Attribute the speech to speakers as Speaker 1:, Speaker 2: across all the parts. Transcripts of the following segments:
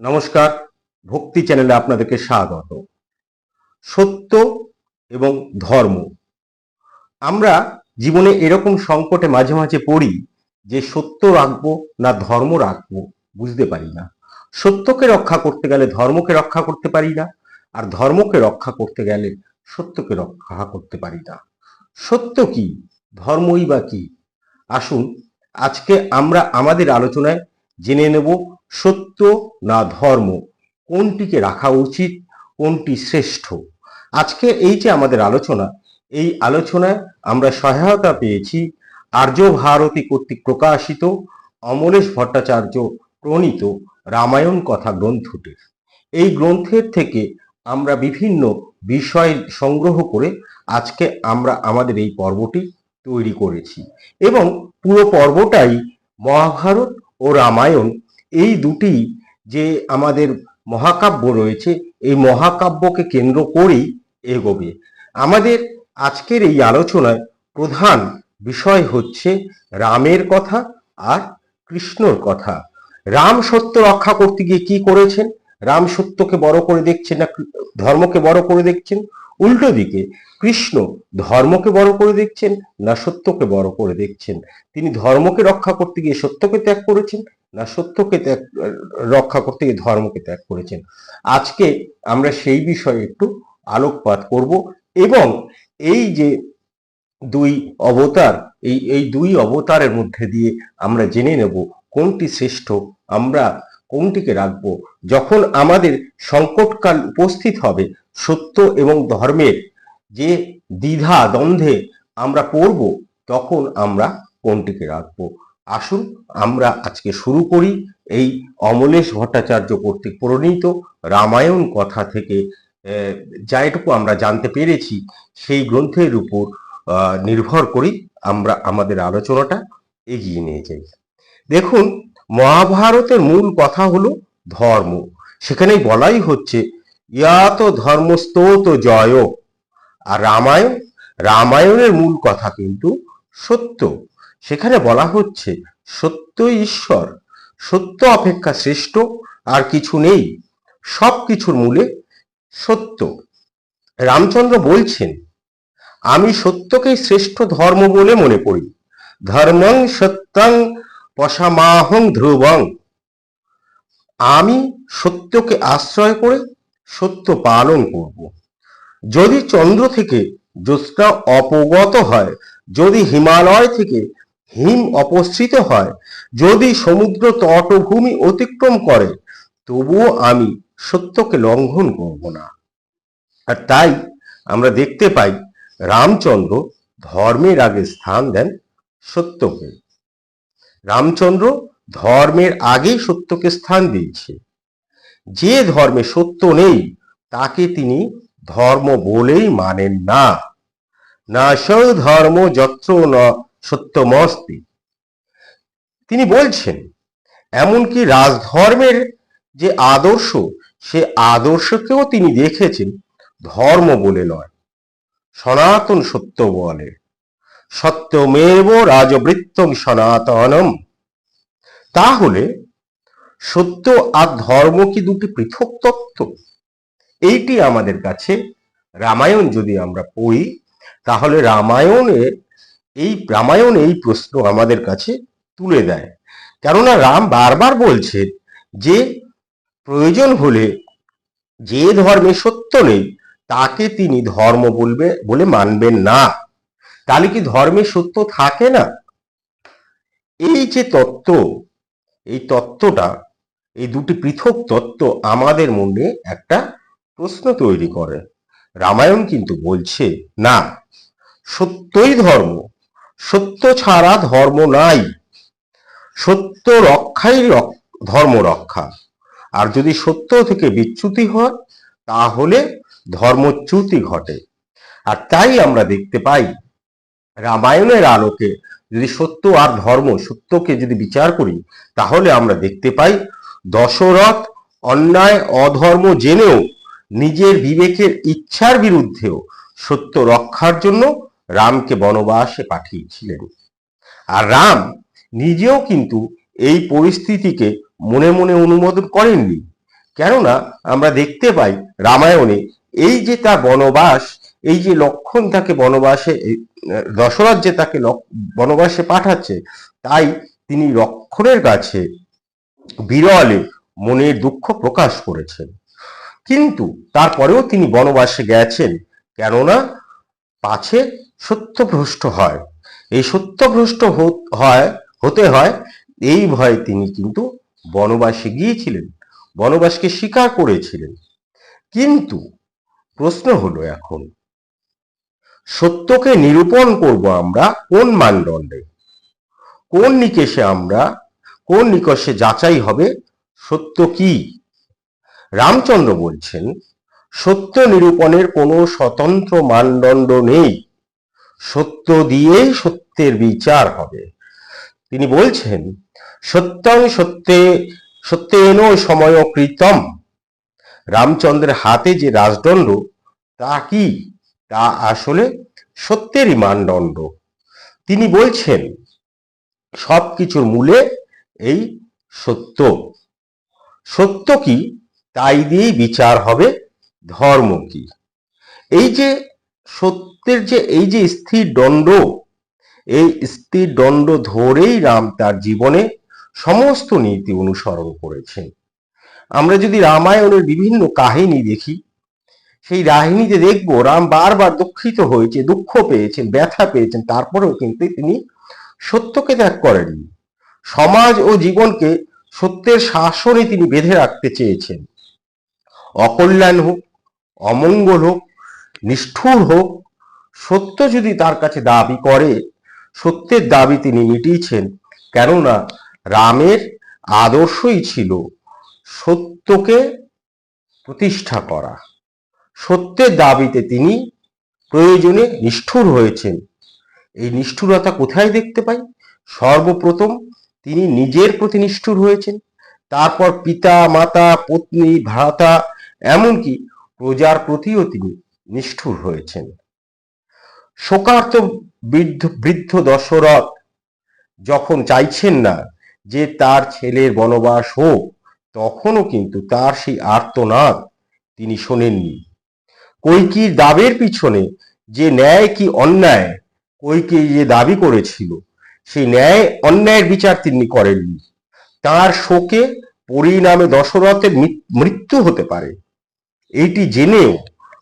Speaker 1: নমস্কার, ভক্তি চ্যানেলে আপনাদেরকে স্বাগত। সত্য এবং ধর্ম। আমরা জীবনে এরকম সংকটে মাঝে মাঝে পড়ি যে সত্য রাখব না ধর্ম রাখব, বুঝতে পারি না। সত্যকে রক্ষা করতে গেলে ধর্মকে রক্ষা করতে পারি না, আর ধর্মকে রক্ষা করতে গেলে সত্যকে রক্ষা করতে পারি না। সত্য কি? ধর্মই বা কি? আসুন, আজকে আমরা আমাদের আলোচনায় জেনে নেব সত্য না ধর্ম। কোনটিকে রাখা উচিত, কোনটি শ্রেষ্ঠ? আজকে এই যে আমাদের আলোচনা, এই আলোচনায় আমরা সহায়তা পেয়েছি আর্য ভারতী কর্তৃক প্রকাশিত অমলেশ ভট্টাচার্য প্রণীত রামায়ণ কথা গ্রন্থটির। এই গ্রন্থের থেকে আমরা বিভিন্ন বিষয় সংগ্রহ করে আজকে আমরা আমাদের এই পর্বটি তৈরি করেছি। এবং পুরো পর্বটাই মহাভারত ও রামায়ণ, এই দুটি যে আমাদের মহাকাব্য রয়েছে, এই মহাকাব্যকে কেন্দ্র করেই এগোবে। আমাদের আজকের এই আলোচনায় প্রধান বিষয় হচ্ছে রামের কথা আর কৃষ্ণর কথা। রাম সত্য রক্ষা করতে গিয়ে কি করেছেন? রাম সত্যকে বড় করে দেখছেন না, ধর্মকে বড় করে দেখছেন? উল্টো দিকে কৃষ্ণ ধর্মকে বড় করে দেখছেন না সত্যকে বড় করে দেখছেন। তিনি ধর্মকে রক্ষা করতে গিয়ে সত্যকে ত্যাগ করেছেন, না সত্যকে ত্যাগ, রক্ষা করতে গিয়ে ধর্মকে ত্যাগ করেছেন। আজকে আমরা সেই বিষয়ে একটু আলোকপাত করব এবং এই যে দুই অবতার, এই এই দুই অবতারের মধ্যে দিয়ে আমরা জেনে নেব কোনটি শ্রেষ্ঠ, আমরা কোনটিকে রাখব। যখন আমাদের সংকটকাল উপস্থিত হবে সত্য এবং ধর্মের যে দ্বিধা দ্বন্দ্বে আমরা পড়ব তখন আমরা কোনটিকে রাখব। আসুন আমরা আজকে শুরু করি এই অমলেশ ভট্টাচার্য কর্তৃক প্রণীত রামায়ণ কথা থেকে। আহ, যা এটুকু আমরা জানতে পেরেছি সেই গ্রন্থের উপর নির্ভর করি আমরা আমাদের আলোচনাটা এগিয়ে নিয়ে যাই। দেখুন মহাভারতের মূল কথা হলো ধর্ম। সেখানেই বলাই হচ্ছে ইয়াত ধর্মস্তোত জয়। আর রামায়ণ, রামায়ণের মূল কথা কিন্তু সত্য। সেখানে বলা হচ্ছে, সত্য ঈশ্বর, সত্য অপেক্ষা শ্রেষ্ঠ, আর কিছু নেই, সব কিছুর মূলে সত্য। রামচন্দ্র বলছেন, আমি সত্যকেই শ্রেষ্ঠ ধর্ম বলে মনে করি। ধর্মং সত্যং পশামাহং ধ্রুবং। আমি সত্যকে আশ্রয় করে সত্য পালন করব। যদি চন্দ্র থেকে জ্যোৎস্না অপগত হয়, যদি হিমালয় থেকে হিম অপসৃত হয়, যদি সমুদ্র তটভূমি অতিক্রম করে, তবুও আমি সত্যকে লঙ্ঘন করব না। আর তাই আমরা দেখতে পাই রামচন্দ্র ধর্মের আগে স্থান দেন সত্যকে। রামচন্দ্র ধর্মের আগেই সত্যকে স্থান দিয়েছে। যে ধর্মে সত্য নেই, তাকে তিনি ধর্ম বলেই মানেন না। না ধর্ম যত্র ন সত্যমস্তি। তিনি বলছেন, এমনকি রাজধর্মের যে আদর্শ, সে আদর্শকেও তিনি দেখেছেন ধর্ম বলে নয়, সনাতন সত্য বলে। সত্যমেব রাজবৃত্তম সনাতনম। তাহলে সত্য আর ধর্ম কি দুটি পৃথক তত্ত্ব? এইটি আমাদের কাছে রামায়ণ যদি আমরা পড়ি, তাহলে রামায়ণে এই, রামায়ণ এই প্রশ্ন আমাদের কাছে তুলে দেয়। কেননা রাম বারবার বলছে যে, প্রয়োজন হলে যে ধর্মে সত্য নেই, তাকে তিনি ধর্ম বলবে, বলে মানবেন না। তাহলে কি ধর্মে সত্য থাকে না? এই যে তত্ত্ব, এই তত্ত্বটা এই দুটি পৃথক তত্ত্ব আমাদের মনে একটা প্রশ্ন তৈরি করে। রামায়ণ কিন্তু বলছে, না, সত্যই ধর্ম, সত্য ছাড়া ধর্ম নাই। সত্য রক্ষাই রক- ধর্ম রক্ষা। আর যদি সত্য থেকে বিচ্যুতি হয়, তাহলে ধর্মচ্যুতি ঘটে। আর তাই আমরা দেখতে পাই, রামায়ণের আলোকে যদি সত্য আর ধর্ম সত্যকে যদি বিচার করি, তাহলে আমরা দেখতে পাই দশরথ অন্যায়, অধর্ম জেনেও নিজের বিবেকের ইচ্ছার বিরুদ্ধেও সত্য রক্ষার জন্য রামকে বনবাসে পাঠিয়েছিলেন। আর রাম নিজেও কিন্তু এই পরিস্থিতিকে মনে মনে অনুমোদন করেননি। কেননা আমরা দেখতে পাই রামায়ণে এই যে তার বনবাস, এই যে লক্ষণ তাকে বনবাসে দশরথ যে তাকে বনবাসে পাঠাচ্ছে, তাই তিনি লক্ষণের কাছে বিরলে মনের দুঃখ প্রকাশ করেছেন। কিন্তু তারপরেও তিনি বনবাসে গেছেন, কেননা পাছে সত্যভ্রষ্ট হয়। এই সত্যভ্রষ্ট হয়, হতে হয়, এই ভয়ে তিনি কিন্তু বনবাসে গিয়েছিলেন, বনবাসকে স্বীকার করেছিলেন। কিন্তু প্রশ্ন হলো এখন, সত্যকে নিরূপণ করব আমরা কোন মানদণ্ডে? কোন নিকেশে আমরা কোন নিকষে যাচাই হবে, সত্য কি? রামচন্দ্র বলছেন, সত্য নিরূপণের কোনো স্বতন্ত্র মানদণ্ড নেই। সত্য দিয়েই সত্যের বিচার হবে। তিনি বলছেন, সত্যং সত্যে, সত্যেন সময় কৃতম রামচন্দ্রের হাতে যে রাজদণ্ড, তা কি? তা আসলে সত্যেরই মানদণ্ড। তিনি বলছেন, সবকিছুর মূলে এই সত্য। সত্য কি? তাই দিয়েই বিচার হবে ধর্ম কি। এই যে সত্যের যে, এই যে স্থির দণ্ড, এই স্থির দণ্ড ধরেই রাম তার জীবনে সমস্ত নীতি অনুসরণ করেছেন। আমরা যদি রামায়ণের বিভিন্ন কাহিনী দেখি, সেই রাহিনীতে দেখব রাম বারবার দুঃখিত হয়েছে, দুঃখ পেয়েছেন, ব্যথা পেয়েছেন, তারপরেও কিন্তু তিনি সত্যকে ত্যাগ করেননি। সমাজ ও জীবনকে সত্যের শাসনে তিনি বেঁধে রাখতে চেয়েছেন। অকল্যাণ হোক, অমঙ্গল হোক, নিষ্ঠুর হোক, সত্য যদি তার কাছে দাবি করে, সত্যের দাবি তিনি মিটিয়েছেন, কেননা রামের আদর্শই ছিল সত্যকে প্রতিষ্ঠা করা। সত্যের দাবিতে তিনি প্রয়োজনে নিষ্ঠুর হয়েছেন। এই নিষ্ঠুরতা কোথায় দেখতে পাই? সর্বপ্রথম তিনি নিজের প্রতি নিষ্ঠুর হয়েছেন। তারপর পিতা, মাতা, পত্নী, ভ্রাতা, এমনকি প্রজার প্রতিও তিনি নিষ্ঠুর হয়েছেন। শোকার্ত বৃদ্ধ বৃদ্ধ দশরথ যখন চাইছেন না যে তার ছেলের বনবাস হোক, তখনও কিন্তু তার সেই আর্তনাদ তিনি শোনেননি। কৈকির দাবের পিছনে যে ন্যায় কি অন্যায় কৈকি যে দাবি করেছিল সেই ন্যায় অন্যায়ের বিচার তিনি করেননি তার শোকে পরিণামে দশরথের মৃত্যু হতে পারে। এইটি জেনেও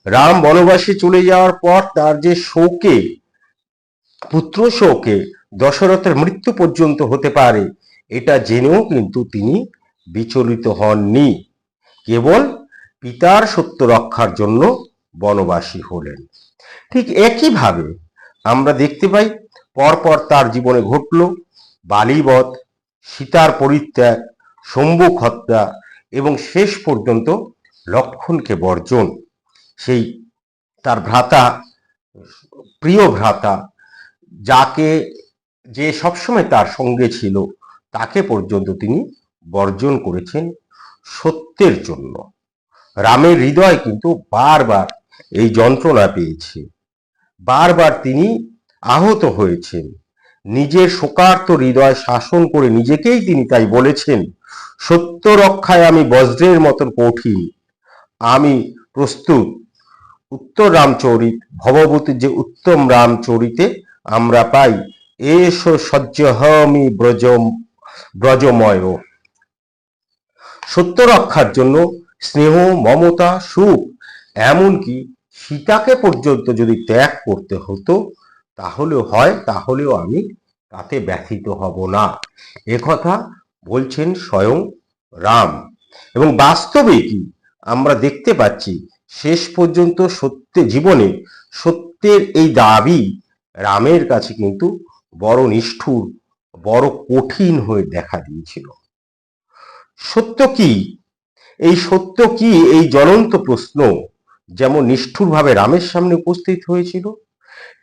Speaker 1: রাম বনবাসে চলে যাওয়ার পর তার যে শোকে, পুত্র শোকে দশরথের মৃত্যু পর্যন্ত হতে পারে, এটা জেনেও কিন্তু তিনি বিচলিত হননি। কেবল পিতার সত্য রক্ষার জন্য বনবাসী হলেন। ঠিক একইভাবে আমরা দেখতে পাই পরপর তার জীবনে ঘটল। বালিবধ, সীতার পরিত্যাগ শম্ভুক হত্যা এবং শেষ পর্যন্ত লক্ষণকে বর্জন। সেই তার ভ্রাতা, প্রিয় ভ্রাতা, যাকে যে সবসময় তার সঙ্গে ছিল, তাকে পর্যন্ত তিনি বর্জন করেছেন সত্যের জন্য। রামের হৃদয় কিন্তু বারবার এই যন্ত্রণা পেয়েছে। বারবার তিনি আহত হয়েছেন। নিজের শোকার্ত হৃদয় শাসন করে নিজেকেই তিনি তাই বলেছেন সত্য রক্ষায় আমি বজ্রের মতন কঠিন। আমি প্রস্তুত। উত্তর রামচরিত ভবভূতির যে উত্তম রামচরিতে আমরা পাই, এসো সজ্জহমি ব্রজ ব্রজময়। সত্য রক্ষার জন্য স্নেহ, মমতা, সুখ, এমনকি সীতাকে পর্যন্ত যদি ত্যাগ করতে হতো তাহলেও হয়, তাহলেও আমি তাতে ব্যথিত হব না। একথা বলছেন স্বয়ং রাম। এবং বাস্তবে কি? আমরা দেখতে পাচ্ছি, শেষ পর্যন্ত সত্য জীবনে সত্যের এই দাবি রামের কাছে কিন্তু বড় নিষ্ঠুর, বড় কঠিন হয়ে দেখা দিয়েছিল। সত্য কি? এই সত্য কি? এই জ্বলন্ত প্রশ্ন যেমন নিষ্ঠুরভাবে রামের সামনে উপস্থিত হয়েছিল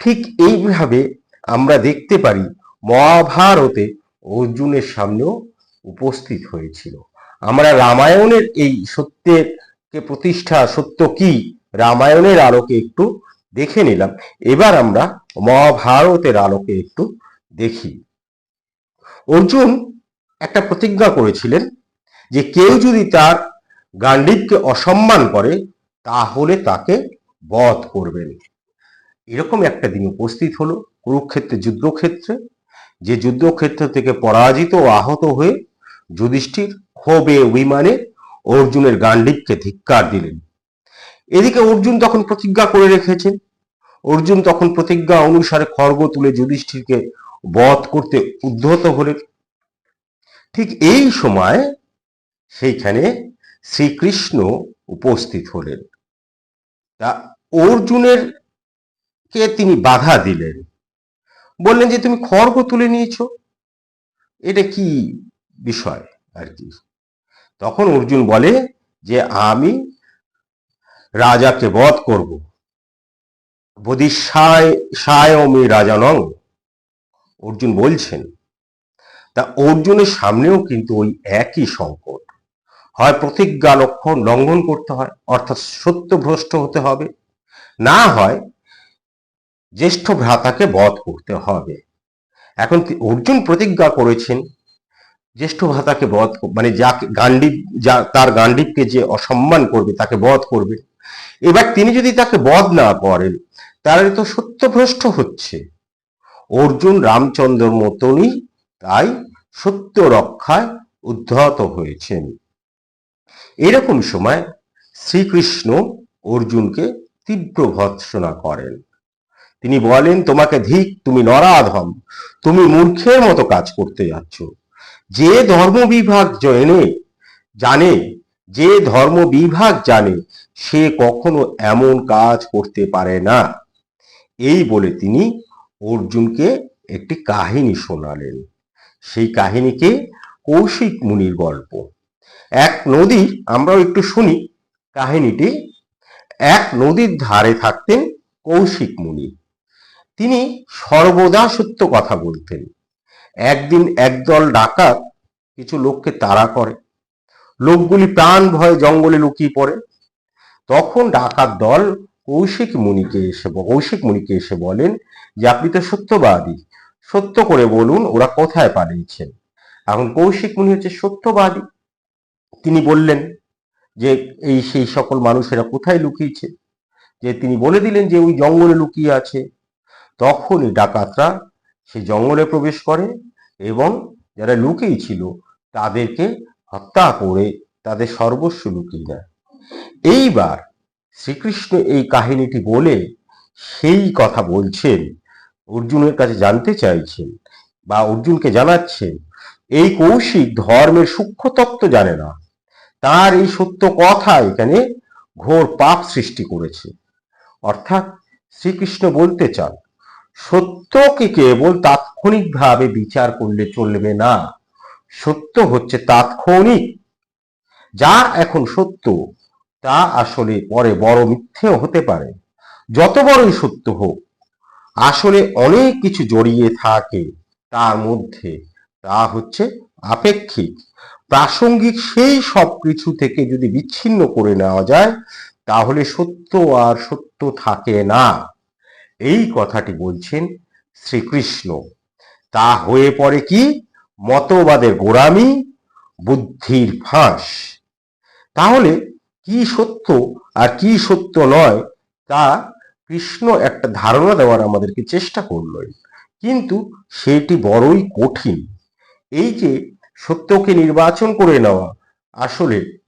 Speaker 1: ঠিক এইভাবে আমরা দেখতে পারি মহাভারতে অর্জুনের সামনেও উপস্থিত হয়েছিল। আমরা রামায়ণের এই সত্যের কে প্রতিষ্ঠা, সত্য কি? রামায়ণের আলোকে একটু দেখে নিলাম। এবার আমরা মহাভারতের আলোকে একটু দেখি। অর্জুন একটা প্রতিজ্ঞা করেছিলেন যে কেউ যদি তার গান্ডীবকে অসম্মান করে, তাহলে তাকে বধ করবেন। এরকম একটা দিন উপস্থিত হলো কুরুক্ষেত্রে, যুদ্ধক্ষেত্রে, যে যুদ্ধক্ষেত্র থেকে পরাজিত ও আহত হয়ে যুধিষ্ঠির ক্ষোভে অভিমানে অর্জুনের গান্ডীবকে ধিক্কার দিলেন। এদিকে অর্জুন তখন প্রতিজ্ঞা করে রেখেছেন। অর্জুন তখন প্রতিজ্ঞা অনুসারে খড়গ তুলে যুধিষ্ঠিরকে বধ করতে উদ্ধত হলেন। ঠিক এই সময় সেইখানে শ্রীকৃষ্ণ উপস্থিত হলেন। তা অর্জুনের কে তিনি বাধা দিলেন। বললেন যে, তুমি খড়গ তুলে নিয়েছ? এটা কি বিষয় আর কি তখন অর্জুন বলে যে, আমি রাজাকে বধ করব। বদিশায় রাজা নং। অর্জুন বলছেন, তা অর্জুনের সামনেও কিন্তু ওই একই সংকট। হয় প্রতিজ্ঞা লক্ষণ লঙ্ঘন করতে হয়, অর্থাৎ সত্যভ্রষ্ট হতে হবে। না হয় জ্যেষ্ঠ ভ্রাতাকে বধ করতে হবে। এখন অর্জুন প্রতিজ্ঞা করেছেন? জ্যেষ্ঠ ভ্রাতাকে বধ মানে যাকে গান্ডীব যা তার গান্ডীবকে যে অসম্মান করবে, তাকে বধ করবে। এবার তিনি যদি তাকে বধ না করেন, তাহলে তো সত্যভ্রষ্ট হচ্ছে। অর্জুন রামচন্দ্রর মতনই তাই সত্য রক্ষায় উদ্ধত হয়েছেন। এরকম সময় শ্রীকৃষ্ণ অর্জুনকে তীব্র ভৎসনা করেন। তিনি বলেন, তোমাকে ধিক তুমি নরাধম, তুমি মূর্খের মতো কাজ করতে যাচ্ছ। যে ধর্ম বিভাগ জেনে, জানে, যে ধর্ম বিভাগ জানে, সে কখনো এমন কাজ করতে পারে না। এই বলে তিনি অর্জুনকে একটি কাহিনী শোনালেন। সেই কাহিনীকে কৌশিক মুনির গল্প। এক নদী, আমরাও একটু শুনি। কাহিনীটি, এক নদীর ধারে থাকতেন কৌশিক মুনি। তিনি সর্বদা সত্য কথা বলতেন। একদিন একদল ডাকাত কিছু লোককে তাড়া করে। লোকগুলি প্রাণ ভয়ে জঙ্গলে লুকিয়ে পড়ে। তখন ডাকাত দল কৌশিক মুনিকে এসে কৌশিক মুনিকে এসে বলেন যে, আপনি তো সত্যবাদী। সত্য করে বলুন, ওরা কোথায় পালিয়েছেন? এখন কৌশিক মুনি হচ্ছে সত্যবাদী। তিনি বললেন যে, এই সেই সকল মানুষেরা কোথায় লুকিয়েছে? যে তিনি বলে দিলেন যে, ওই জঙ্গলে লুকিয়ে আছে। তখনই ডাকাতরা সে জঙ্গলে প্রবেশ করে এবং যারা লুকিয়ে ছিল তাদেরকে হত্যা করে তাদের সর্বস্ব লুকিয়ে দেয়। এইবার শ্রীকৃষ্ণ এই কাহিনীটি বলে সেই কথা বলছেন, অর্জুনের কাছে জানতে চাইছেন বা অর্জুনকে জানাচ্ছেন, এই কৌশিক ধর্মের সূক্ষ্ম তত্ত্ব জানে না। তার এই সত্য কথা এখানে ঘোর পাপ সৃষ্টি করেছে। অর্থাৎ শ্রীকৃষ্ণ বলতে চান সত্যকে কেবল তাৎক্ষণিকভাবে বিচার করলে চলবে না? সত্য হচ্ছে তাৎক্ষণিক। যা এখন সত্য, তা আসলে পরে বড় মিথ্যেও হতে পারে। যত বড়ই সত্য হোক, আসলে অনেক কিছু জড়িয়ে থাকে তার মধ্যে। তা হচ্ছে আপেক্ষিক। প্রাসঙ্গিক সেই সব কিছু থেকে যদি বিচ্ছিন্ন করে নেওয়া যায়, তাহলে সত্য আর সত্য থাকে না। এই কথাটি বলছেন শ্রীকৃষ্ণ। তা হয়ে পড়ে কি? মতবাদের গোড়ামি, বুদ্ধির ফাঁস। তাহলে কি সত্য আর কি সত্য নয়, তা কৃষ্ণ একটা ধারণা দেওয়ার আমাদেরকে চেষ্টা করলেন। কিন্তু সেটি বড়ই কঠিন। এই যে সত্যকে নির্বাচন করে নেওয়া, আসলে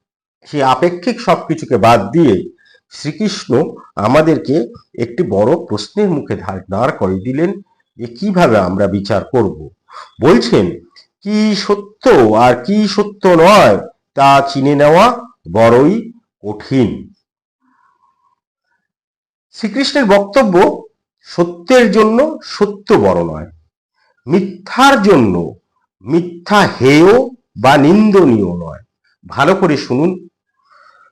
Speaker 1: সেই আপেক্ষিক সবকিছুকে বাদ দিয়ে শ্রীকৃষ্ণ আমাদেরকে একটি বড় প্রশ্নের মুখে দাঁড় করে দিলেন যে কীভাবে আমরা বিচার করব? বলছেন, কি সত্য আর কি সত্য নয় তা চিনে নেওয়া বড়ই কঠিন। শ্রীকৃষ্ণের বক্তব্য সত্যের জন্য সত্য বড় নয়, মিথ্যার জন্য মিথ্যা হেয় বা নিন্দনীয় নয়। ভালো করে শুনুন।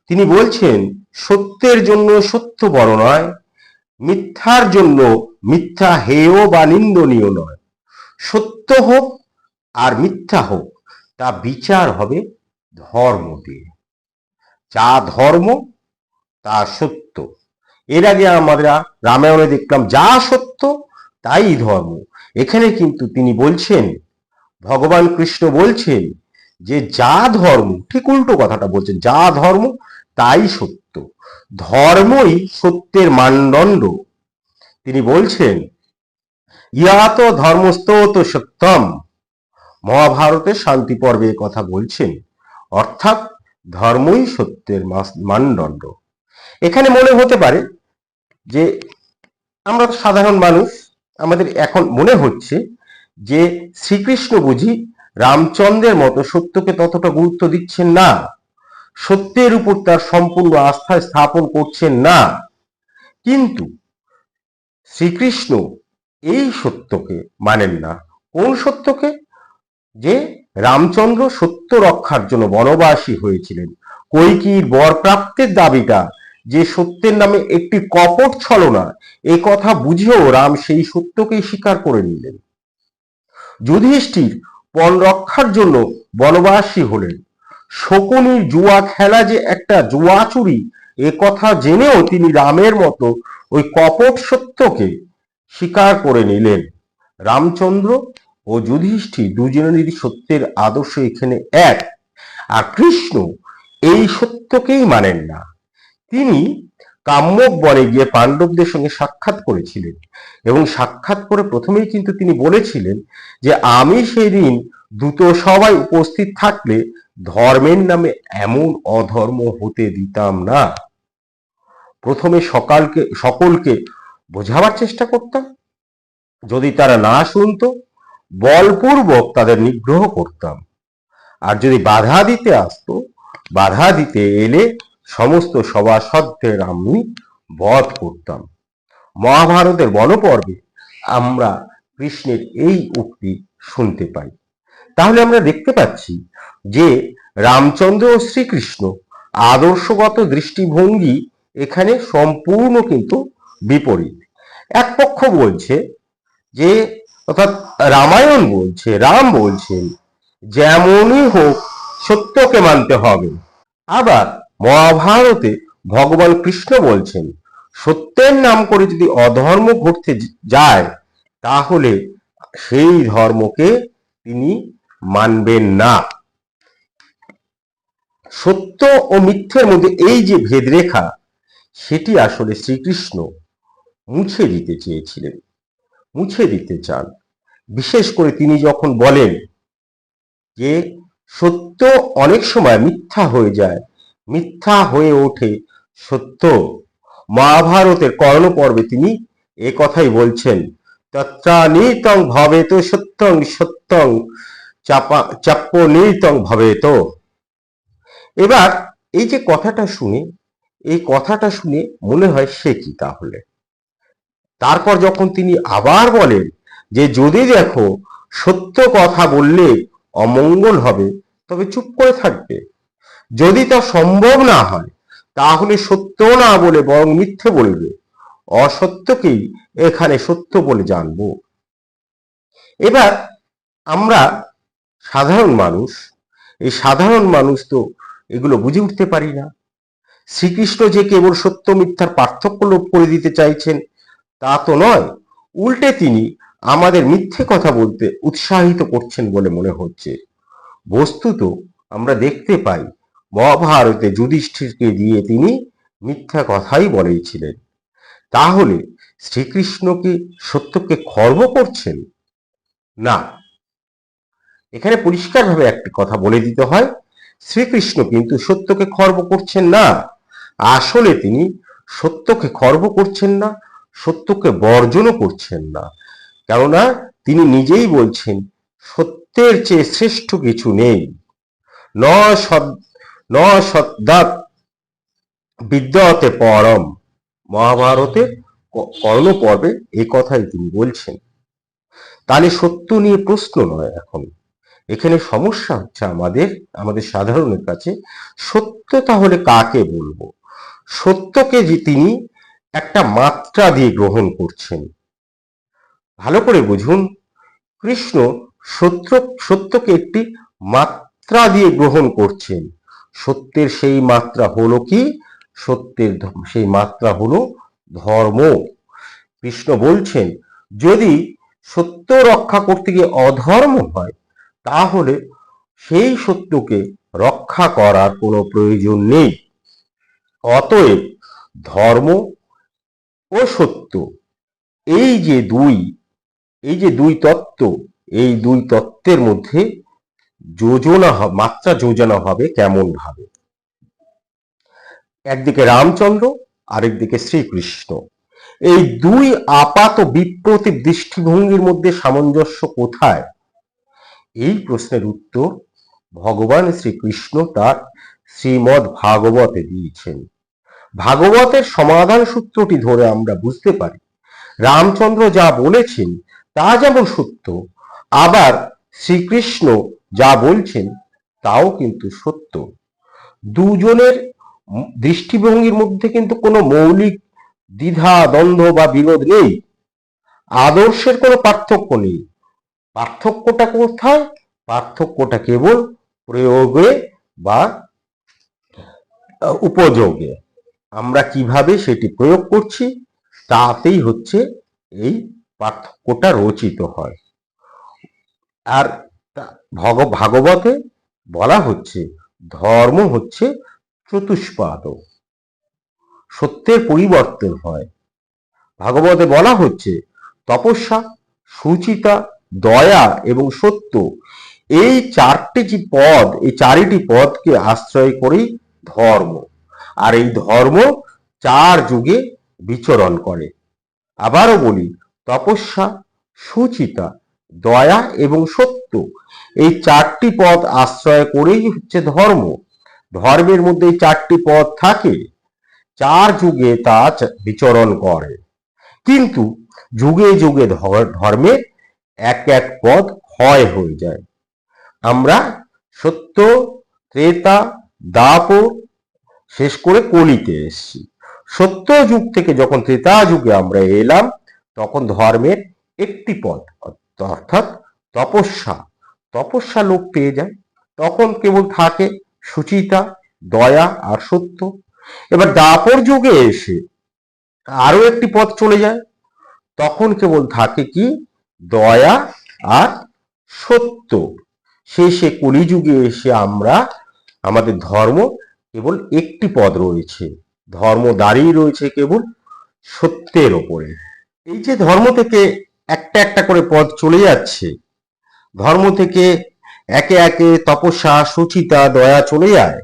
Speaker 1: তিনি বলছেন সত্যের জন্য সত্য বড় নয়, মিথ্যার জন্য মিথ্যা হেয় বা নিন্দনীয় নয়। সত্য হোক আর মিথ্যা হোক, তা বিচার হবে ধর্ম দিয়ে। যা ধর্ম, তা সত্য। এর আগে আমরা রামায়ণে দেখলাম, যা সত্য, তাই ধর্ম। এখানে কিন্তু তিনি বলছেন, ভগবান কৃষ্ণ বলছেন যে যা ধর্ম, ঠিক উল্টো কথাটা বলছেন, যা ধর্ম তাই সত্য। ধর্মই সত্যের মানদণ্ড। তিনি বলছেন, ইয়াত ধর্মস্তত সত্যম। মহাভারতের শান্তি পর্বে কথা বলছেন। অর্থাৎ ধর্মই সত্যের মানদণ্ড। এখানে মনে হতে পারে যে আমরা সাধারণ মানুষ, আমাদের এখন মনে হচ্ছে যে শ্রীকৃষ্ণ বুঝি রামচন্দ্রের মতো সত্যকে ততটা গুরুত্ব দিচ্ছেন না। সত্যের উপর তার সম্পূর্ণ আস্থা স্থাপন করছেন না। কিন্তু শ্রীকৃষ্ণ এই সত্যকে মানেন না। কোন সত্যকে? যে রামচন্দ্র সত্য রক্ষার জন্য বনবাসী হয়েছিলেন। কৈকির বর প্রাপ্তের দাবিটা যে সত্যের নামে একটি কপট ছলনা, এ কথা বুঝেও রাম সেই সত্যকেই স্বীকার করে নিলেন। যুধিষ্ঠির পণ রক্ষার জন্য বনবাসী হলেন। শকুনির জুয়া খেলা যে একটা জুয়া চুরি, এ কথা জেনেও তিনি রামের মতো ওই কপট সত্যকে স্বীকার করে নিলেন। রামচন্দ্র ও যুধিষ্ঠির দুজনেরই সত্যের আদর্শ এখানে এক, আর কৃষ্ণ এই সত্যকেই মানেন না। তিনি কাম্যক বনে গিয়ে পাণ্ডবদের সঙ্গে সাক্ষাৎ করেছিলেন এবং সাক্ষাৎ করে প্রথমেই কিন্তু তিনি বলেছিলেন যে, আমি সেদিন দ্রুত সবাই উপস্থিত থাকলে ধর্মের নামে এমন অধর্ম হতে দিতাম না। প্রথমে সকালকে, সকলকে বোঝাবার চেষ্টা করতাম। যদি তারা না শুনতো, বলপূর্বক তাদের নিগ্রহ করতাম। আর যদি বাধা দিতে আসতো, বাধা দিতে এলে সমস্ত সভাসদদের আমি বধ করতাম। মহাভারতের বনপর্বে আমরা কৃষ্ণের এই উক্তি শুনতে পাই। তাহলে আমরা দেখতে পাচ্ছি যে রামচন্দ্র ও শ্রীকৃষ্ণ আদর্শগত দৃষ্টিভঙ্গি এখানে সম্পূর্ণ কিন্তু বিপরীত। এক পক্ষ বলছে যে, অর্থাৎ রামায়ণ বলছে, রাম বলছেন, যেমনই হোক সত্যকে মানতে হবে। আবার মহাভারতে ভগবান কৃষ্ণ বলছেন, সত্যের নাম করে যদি অধর্ম ঘটতে যায়, তাহলে সেই ধর্মকে তিনি মানবেন না। সত্য ও মিথ্যের মধ্যে এই যে ভেদরেখা, সেটি আসলে শ্রীকৃষ্ণ মুছে দিতে চেয়েছিলেন, মুছে দিতে চান। বিশেষ করে তিনি যখন বলেন যে, সত্য অনেক সময় মিথ্যা হয়ে যায়, মিথ্যা হয়ে ওঠে সত্য। মহাভারতের কর্ণ পর্বে তিনি এ কথাই বলছেন, তত্রানীতং ভবেত সত্যং সত্যং চাপা চাপ্পনীতং ভবেত এবার এই যে কথাটা শুনে, এই কথাটা শুনে মনে হয় সে কি তাহলে? তারপর যখন তিনি আবার বলেন যে, যদি দেখো সত্য কথা বললে অমঙ্গল হবে, তবে চুপ করে থাকবে। যদি তা সম্ভব না হয়, তাহলে সত্য না বলে বরং মিথ্যে বলবে। অসত্যকেই এখানে সত্য বলে জানব। এবার আমরা সাধারণ মানুষ, এই সাধারণ মানুষ তো এগুলো বুঝে উঠতে পারি না। শ্রীকৃষ্ণ যে কেবল সত্য মিথ্যার পার্থক্য লোপ করে দিতে চাইছেন, তা তো নয়, উল্টে তিনি আমাদের মিথ্যে কথা বলতে উৎসাহিত করছেন বলে মনে হচ্ছে। বস্তুত আমরা দেখতে পাই, মহাভারতে যুধিষ্ঠিরকে দিয়ে তিনি মিথ্যা কথাই বলেছিলেন তাহলে শ্রীকৃষ্ণ কি সত্যকে খর্ব করছেন? না এখানে পরিষ্কারভাবে একটি কথা বলে দিতে হয়, শ্রীকৃষ্ণ কিন্তু সত্যকে খর্ব করছেন না। আসলে তিনি সত্যকে খর্ব করছেন না, সত্যকে বর্জনও করছেন না। কেননা তিনি নিজেই বলছেন, সত্যের চেয়ে শ্রেষ্ঠ কিছু নেই। ন ন সদ্দাত বিদ্যতে পরম। মহাভারতের ক- কর্ণ পর্বে এই কথাই তিনি বলছেন। তাহলে সত্য নিয়ে প্রশ্ন নয় এখন। এখানে সমস্যা হচ্ছে আমাদের আমাদের সাধারণের কাছে, সত্য তাহলে কাকে বলব? সত্যকে যে তিনি একটা মাত্রা দিয়ে গ্রহণ করছেন। ভালো করে বুঝুন, কৃষ্ণ সত্য, সত্যকে একটি মাত্রা দিয়ে গ্রহণ করছেন। সত্যের সেই মাত্রা হলো কি? সত্যের সেই মাত্রা হলো ধর্ম। কৃষ্ণ বলছেন, যদি সত্য রক্ষা করতে গিয়ে অধর্ম হয় তাহলে সেই সত্যকে রক্ষা করার কোনো প্রয়োজন নেই। অতএব ধর্ম ও সত্য, এই যে দুই, এই যে দুই তত্ত্ব, এই দুই তত্ত্বের মধ্যে যোজনা মাত্রা যোজনা হবে কেমন ভাবে একদিকে রামচন্দ্র, আরেকদিকে শ্রীকৃষ্ণ। এই দুই আপাত বিপ্রতীপ দৃষ্টিভঙ্গির মধ্যে সামঞ্জস্য কোথায়? এই প্রশ্নের উত্তর ভগবান শ্রীকৃষ্ণ তার শ্রীমদ ভাগবতে দিয়েছেন। ভাগবতের সমাধান সূত্রটি ধরে আমরা বুঝতে পারি, রামচন্দ্র যা বলেছেন তা যেমন সত্য, আবার শ্রীকৃষ্ণ যা বলছেন তাও কিন্তু সত্য। দুজনের দৃষ্টিভঙ্গির মধ্যে কিন্তু কোনো মৌলিক দ্বিধা, দ্বন্দ্ব বা বিরোধ নেই। আদর্শের কোনো পার্থক্য নেই। পার্থক্যটা কোথায়? পার্থক্যটা কেবল প্রয়োগে বা উপযোগে। আমরা কীভাবে সেটি প্রয়োগ করছি? তাতেই হচ্ছে এই পার্থক্যটা রচিত হয়। আর ভাগবতে বলা হচ্ছে, ধর্ম হচ্ছে চতুষ্পাদ। সত্যের পরিবর্তন হয়। ভাগবতে বলা হচ্ছে, তপস্যা, সুচিতা দয়া এবং সত্য। এই চারটি যে পদ, এই চারিটি পদকে আশ্রয় করেই ধর্ম। আর এই ধর্ম চার যুগে বিচরণ করে। আবারও বলি, তপস্যা, সুচিতা, দয়া এবং সত্য, এই চারটি পদ আশ্রয় করেই হচ্ছে ধর্ম। ধর্মের মধ্যে এই চারটি পদ থাকে, চার যুগে তা বিচরণ করে। কিন্তু যুগে যুগে ধর- ধর্মে এক এক পদ ক্ষয় হয়ে যায়। আমরা সত্য, ত্রেতা দাপর শেষ করে কলিতে এসেছি। সত্য যুগ থেকে যখন ত্রেতা যুগে আমরা এলাম, তখন ধর্মের একটি পদ, অর্থাৎ তপস্যা। তপস্যা লোক পেয়ে যায়। তখন কেবল থাকে সুচিতা, দয়া আর সত্য। এবার দাপর যুগে এসে আরও একটি পথ চলে যায়। তখন কেবল থাকে কি? দয়া আর সত্য। শেষে কলিযুগে এসে আমরা আমাদের ধর্ম কেবল একটি পদ রয়েছে। ধর্ম দাঁড়িয়ে রয়েছে কেবল সত্যের ওপরে। এই যে ধর্ম থেকে একটা একটা করে পদ চলে যাচ্ছে, ধর্ম থেকে একে একে তপস্যা, সুচিতা, দয়া চলে যায়।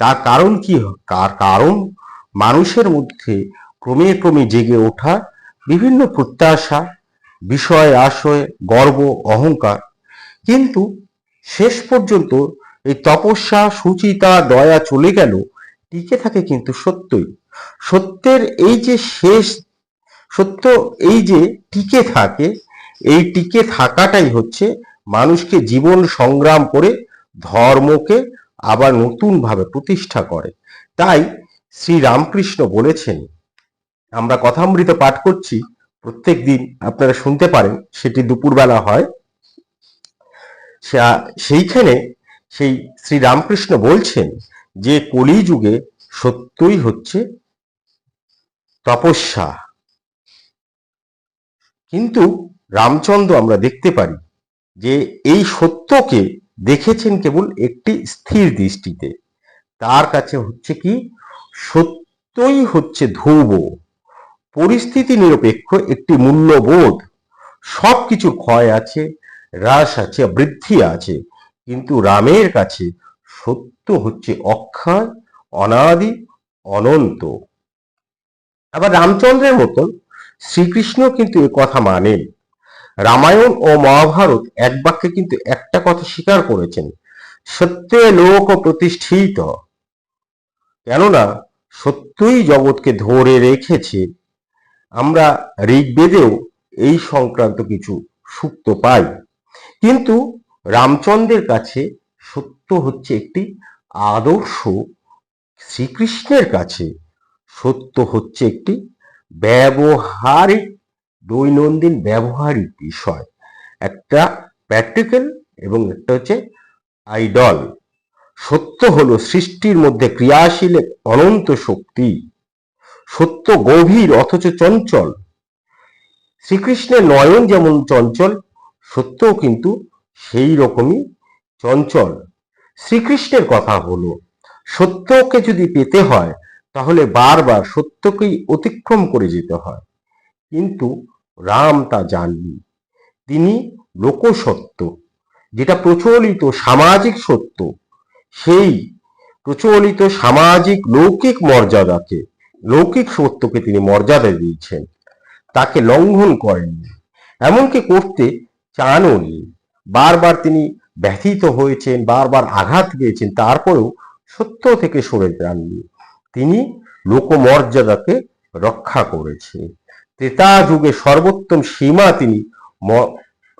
Speaker 1: তার কারণ কি? তার কারণ মানুষের মধ্যে ক্রমে ক্রমে জেগে ওঠা বিভিন্ন প্রত্যাশা বিষয়, আশয়, গর্ব, অহংকার। কিন্তু শেষ পর্যন্ত এই তপস্যা, সুচিতা, দয়া চলে গেল, টিকে থাকে কিন্তু সত্যই। সত্যের এই যে শেষ, সত্য এই যে টিকে থাকে, এই টিকে থাকাটাই হচ্ছে মানুষকে জীবন সংগ্রাম করে ধর্মকে আবার নতুন ভাবে প্রতিষ্ঠা করে। তাই শ্রী রামকৃষ্ণ বলেছেন, আমরা কথামৃত পাঠ করছি প্রত্যেক দিন আপনারা শুনতে পারেন, সেটি দুপুরবেলা হয়। সেইখানে সেই শ্রী রামকৃষ্ণ বলছেন যে, কলিযুগে সত্যই হচ্ছে তপস্যা। কিন্তু রামচন্দ্র আমরা দেখতে পারি যে, এই সত্যকে দেখেছেন কেবল একটি স্থির দৃষ্টিতে। তার কাছে হচ্ছে কি, সত্যই হচ্ছে ধ্রুব। পরিস্থিতি নিরপেক্ষ, একটি মূল্যবোধ সব কিছু ক্ষয় আছে, হ্রাস আছে, বৃদ্ধি আছে, কিন্তু রামের কাছে সত্য হচ্ছে অক্ষয়, অনাদি, অনন্ত। আবার রামচন্দ্রের মতন শ্রীকৃষ্ণ কিন্তু এ কথা মানেন। রামায়ণ ও মহাভারত এক বাক্যে কিন্তু একটা কথা স্বীকার করেছেন, সত্যে লোক প্রতিষ্ঠিত। কেননা সত্যই জগৎকে ধরে রেখেছে আমরা ঋগ্বেদেও এই সংক্রান্ত কিছু সুক্ত পাই। কিন্তু রামচন্দ্রের কাছে সত্য হচ্ছে একটি আদর্শ শ্রীকৃষ্ণের কাছে। সত্য হচ্ছে একটি ব্যবহারিক, দৈনন্দিন ব্যবহারিক বিষয়। একটা প্র্যাকটিক্যাল এবং একটা হচ্ছে আইডল। সত্য হলো সৃষ্টির মধ্যে ক্রিয়াশীল অনন্ত শক্তি। সত্য গভীর, অথচ চঞ্চল। শ্রীকৃষ্ণের নয়ন যেমন চঞ্চল, সত্যও কিন্তু সেই রকমই চঞ্চল। শ্রীকৃষ্ণের কথা হলো, সত্যকে যদি পেতে হয়, তাহলে বারবার সত্যকেই অতিক্রম করে যেতে হয়। কিন্তু রাম তা জাননি। তিনি লোকসত্য যেটা প্রচলিত সামাজিক সত্য সেই প্রচলিত সামাজিক, লৌকিক মর্যাদাকে লৌকিক সত্যকে তিনি মর্যাদা দিয়েছেন, তাকে লঙ্ঘন করেননি, এমনকি করতে চানও নি। বারবার তিনি ব্যথিত হয়েছেন, বারবার আঘাত পেয়েছেন, তারপরেও সত্য থেকে সরে যাননি। তিনি লোকমর্যাদাকে রক্ষা করেছে। ত্রেতা যুগে সর্বোত্তম সীমা তিনি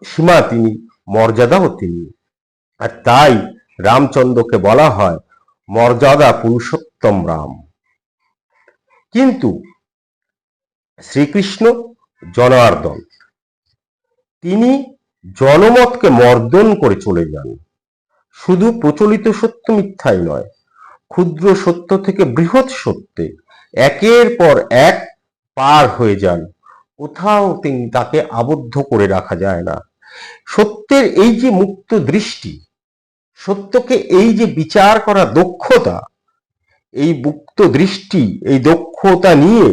Speaker 1: সীমা তিনি মর্যাদাও তিনি। আর তাই রামচন্দ্রকে বলা হয় মর্যাদা পুরুষোত্তম রাম। কিন্তু শ্রীকৃষ্ণ জনার্দন, তিনি জনমতকে মর্দন করে চলে যান। শুধু প্রচলিত সত্য মিথ্যাই নয়, ক্ষুদ্র সত্য থেকে বৃহৎ সত্যে একের পর এক পার হয়ে যান। কোথাও তিনি তাকে আবদ্ধ করে রাখা যায় না। সত্যের এই যে মুক্ত দৃষ্টি, সত্যকে এই যে বিচার করা দক্ষতা এই মুক্ত দৃষ্টি, এই দক্ষতা নিয়ে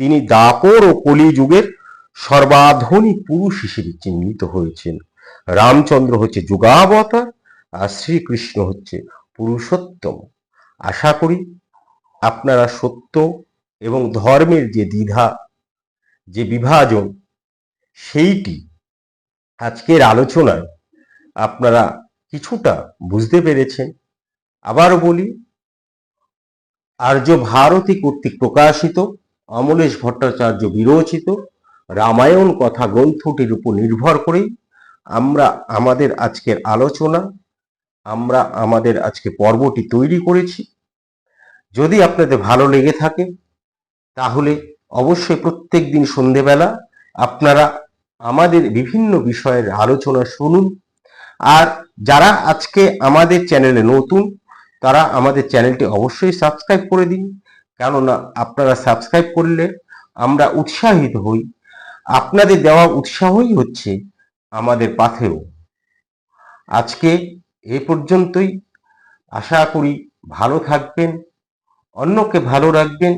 Speaker 1: তিনি দাপর ও কলিযুগের সর্বাধুনিক পুরুষ হিসেবে চিহ্নিত হয়েছেন। রামচন্দ্র হচ্ছে যুগাবতার আর শ্রীকৃষ্ণ হচ্ছে পুরুষোত্তম। আশা করি আপনারা সত্য এবং ধর্মের যে দ্বিধা, যে বিভাজন, সেইটি আজকের আলোচনায় আপনারা কিছুটা বুঝতে পেরেছেন। আবারও বলি আর্য ভারতী কর্তৃক প্রকাশিত, অমলেশ ভট্টাচার্য বিরচিত, রামায়ণ কথা গ্রন্থটির উপর নির্ভর করেই আমরা আমাদের আজকের আলোচনা, আমরা আমাদের আজকে পর্বটি তৈরি করেছি। যদি আপনাদের ভালো লেগে থাকে, তাহলে অবশ্যই প্রত্যেক দিন সন্ধেবেলা আপনারা আমাদের বিভিন্ন বিষয়ের আলোচনা শুনুন। আর যারা আজকে আমাদের চ্যানেলে নতুন তারা আমাদের চ্যানেলটি অবশ্যই সাবস্ক্রাইব করে দিন। কেননা আপনারা সাবস্ক্রাইব করলে আমরা উৎসাহিত হই। আপনাদের দেওয়া উৎসাহই হচ্ছে আমাদের পাথেও আজকে এ পর্যন্তই। আশা করি ভালো থাকবেন, অন্যকে ভালো রাখবেন।